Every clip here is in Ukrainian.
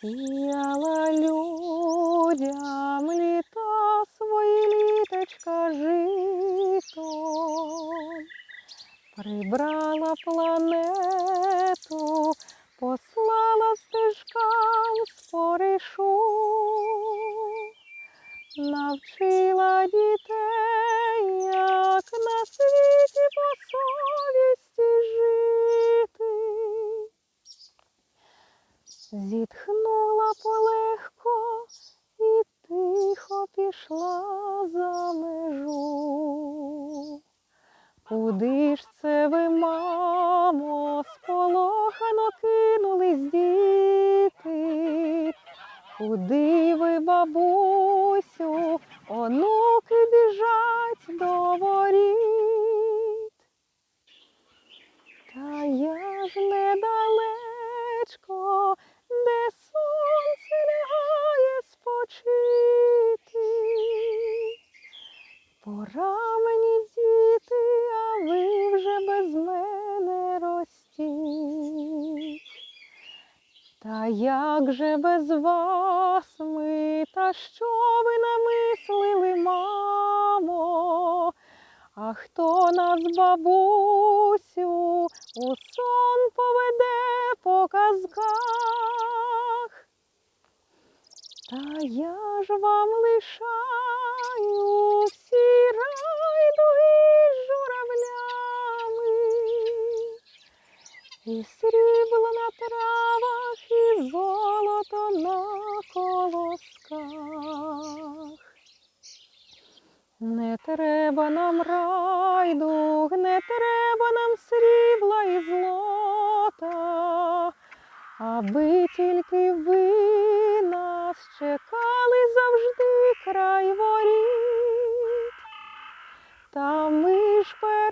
Сіяла людям літа свої літочка житом, прибрала планету, Зітхнула полегко і тихо пішла за межу. Куди ж це ви, мамо, сполохано кинулись діти? Куди ви, бабусю, онуки біжать до воріт? Та я ж недалечко, Пора мені, діти, а ви вже без мене ростіть. Та як же без вас ми, та що ви намислили, мамо? А хто нас, бабусю, у сон поведе по казках? Та я ж вам лишаю і срібло на травах, і золото на колосках. Не треба нам райдуг, не треба нам срібла і злота, аби тільки ви нас чекали завжди край воріт. Та ми ж переробимо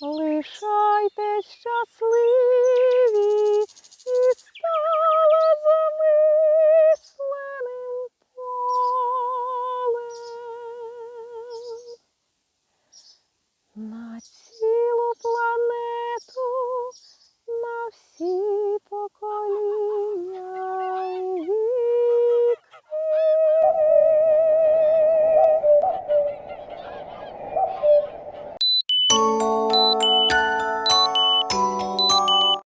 Лишайте щасливі